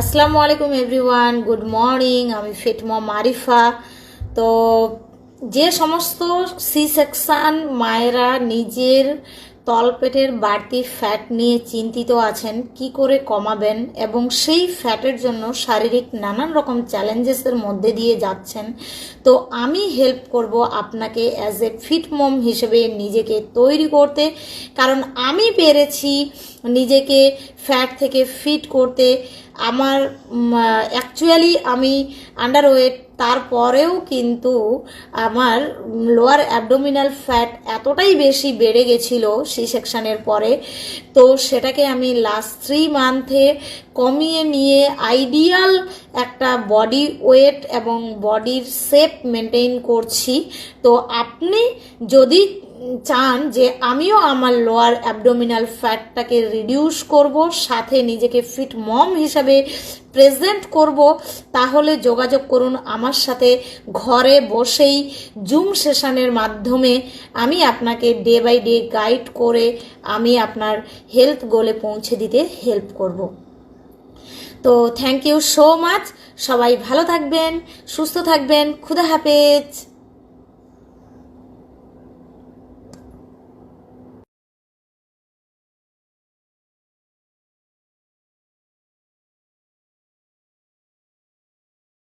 আসসালামু আলাইকুম everyone, good morning, আমি ফিটমা মারিফা। তো যে সমস্ত সি সেকশন মায়েরা নিজের তলপেটের বাড়তি ফ্যাট নিয়ে চিন্তিত আছেন, কি করে কমাবেন এবং সেই ফ্যাটের জন্য শারীরিক নানান রকম চ্যালেঞ্জেসের মধ্যে দিয়ে যাচ্ছেন। তো আমি হেল্প করব আপনাকে অ্যাজ এ ফিট মম হিসেবে নিজেকে তৈরি করতে। কারণ আমি পেরেছি নিজেকে ফ্যাট থেকে ফিট করতে। আমার অ্যাকচুয়ালি আমি আন্ডারওয়েট তারপরেও কিন্তু আমার লোয়ার অ্যাবডোমিনাল ফ্যাট এতটাই বেশি বেড়ে গেছিল সি সেকশানের পরে। তো সেটাকে আমি লাস্ট থ্রি মান্থে কমিয়ে নিয়ে আইডিয়াল একটা বডি ওয়েট এবং বডির শেপ মেনটেন করছি। তো আপনি যদি চান যে আমিও আমার লোয়ার অ্যাবডোমিনাল ফ্যাটটাকে রিডিউস করব, সাথে নিজেকে ফিট মম হিসাবে প্রেজেন্ট করব, তাহলে যোগাযোগ করুন আমার সাথে ঘরে বসেই জুম সেশনের মাধ্যমে আমি আপনাকে ডে বাই ডে গাইড করে আমি আপনার হেলথ গোলে পৌঁছে দিতে হেল্প করব। তো থ্যাংক ইউ সো মাচ সবাই ভালো থাকবেন, সুস্থ থাকবেন, খুদা হাফেজ।